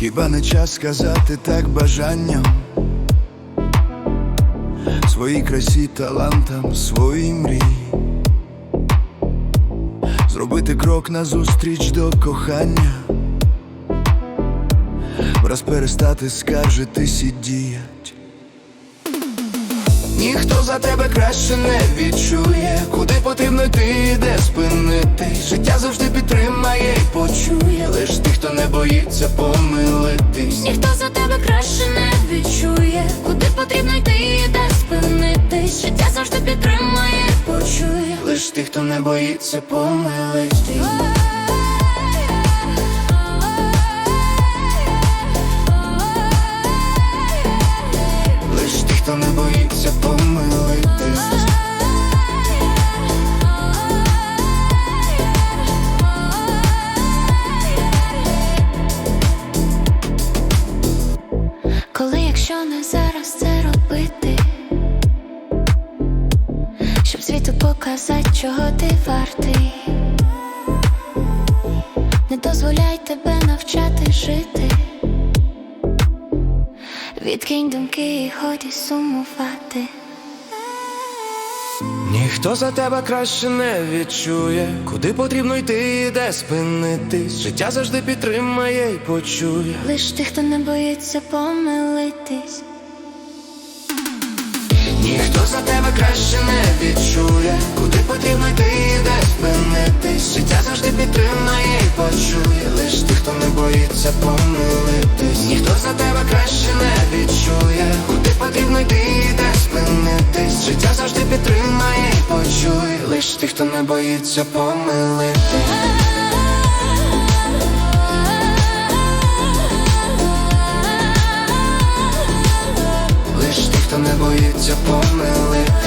Хіба не час сказати так бажанням? Своїй красі, талантам, своїй мрії. Зробити крок назустріч до кохання. Враз перестати скаржитись і діять. Ніхто за тебе краще не відчує, куди потрібно йти, де спинитись? Життя боїться помилитись. Ніхто за тебе краще не відчує, куди потрібно йти і де спинитись. Життя завжди підтримає, почує. Лиш тих, хто не боїться помилитись. Хто не боїться помилитись. Зараз це робити, щоб світу показати, чого ти вартий, не дозволяй тебе навчати жити. Відкинь думки і ході сумувати. Ніхто за тебе краще не відчує, куди потрібно йти, і де спинитись. Життя завжди підтримає і почує. Лиш тих, хто не боїться помилитись. Ніхто за тебе краще не відчує, куди потрібно йти, і де спинитись. Життя завжди підтримає і почує. Лиш тих, хто не боїться помилитись. Ніхто за тебе краще не відчує, куди потрібно йти, і де спинитись. Життя завжди підтримає і почує. Лиш тих, хто не боїться помилитись. Не боїться помилитись.